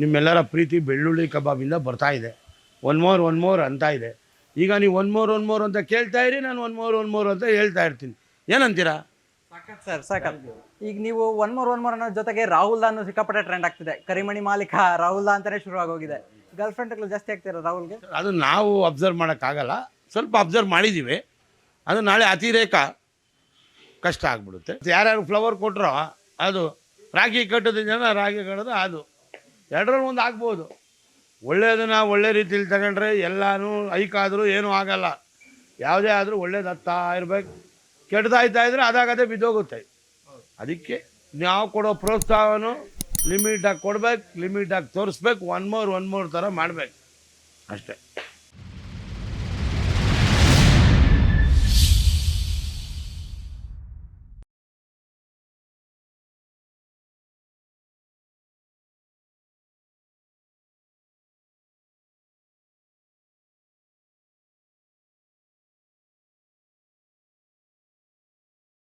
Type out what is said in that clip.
ನಿಮ್ಮೆಲ್ಲರ ಪ್ರೀತಿ ಬೆಳ್ಳುಳ್ಳಿ ಕಬಾಬಿಂದ ಬರ್ತಾ ಇದೆ. ಒನ್ ಮೋರ್ ಒನ್ ಮೋರ್ ಅಂತ ಇದೆ. ಈಗ ನೀವು ಒನ್ ಮೋರ್ ಒನ್ ಮೋರ್ ಅಂತ ಕೇಳ್ತಾ ಇರಿ ನಾನು ಒನ್ ಮೋರ್ ಒನ್ ಮೋರ್ ಅಂತ ಹೇಳ್ತಾ ಇರ್ತೀನಿ. ಏನಂತೀರಾ? ಸರ್ ಸಾಕು ಈಗ ನೀವು ಒನ್ ಮೋರ್ ಒನ್ ಮೋರ್ ಅನ್ನೋ ಜೊತೆಗೆ ರಾಹುಲ್ ಅನ್ನೋ ಸಿಕ್ಕಾಪಟ್ಟೆ ಟ್ರೆಂಡ್ ಆಗ್ತಿದೆ. ಕರಿಮಣಿ ಮಾಲೀಕ ರಾಹುಲ್ ಅಂತಾನೆ ಶುರು ಆಗೋಗಿದೆ. ಗರ್ಲ್ ಫ್ರೆಂಡ್ಗಳು ಜಾಸ್ತಿ ಆಗ್ತಿರೋ ರಾಹುಲ್ಗೆ? ಅದು ನಾವು ಅಬ್ಸರ್ವ್ ಮಾಡೋಕ್ಕಾಗಲ್ಲ. ಸ್ವಲ್ಪ ಅಬ್ಸರ್ವ್ ಮಾಡಿದ್ದೀವಿ ಅದು ನಾಳೆ ಅತಿರೇಕ ಕಷ್ಟ ಆಗ್ಬಿಡುತ್ತೆ. ಯಾರ್ಯಾರು ಫ್ಲವರ್ ಕೊಟ್ಟರೋ ಅದು ರಾಗಿ ಕಟ್ಟೋದ್ರಿಂದ ರಾಗಿ ಕಟ್ಟೋದು ಅದು. ಎರಡರಲ್ಲಿ ಒಂದು ಆಗ್ಬೋದು. ಒಳ್ಳೆಯದನ್ನ ಒಳ್ಳೆ ರೀತಿಯಲ್ಲಿ ತಗೊಂಡ್ರೆ ಎಲ್ಲನೂ ಐಕಾದರೂ ಏನೂ ಆಗಲ್ಲ. ಯಾವುದೇ ಆದರೂ ಒಳ್ಳೇದು ಇರಬೇಕು ಇರ್ಬೇಕು. ಕೆಟ್ಟದಾಯ್ತಾ ಇದ್ದರೆ ಅದಾಗದೇ ಬಿದ್ದೋಗುತ್ತೆ. ಅದಕ್ಕೆ ನಾವು ಕೊಡೋ ಪ್ರೋತ್ಸಾಹವನ್ನು ಲಿಮಿಟಾಗಿ ಕೊಡ್ಬೇಕು, ಲಿಮಿಟಾಗಿ ತೋರಿಸ್ಬೇಕು, ಒನ್ ಮೋರ್ ಒನ್ ಮೋರ್ ಥರ ಮಾಡಬೇಕು. ಅಷ್ಟೇ.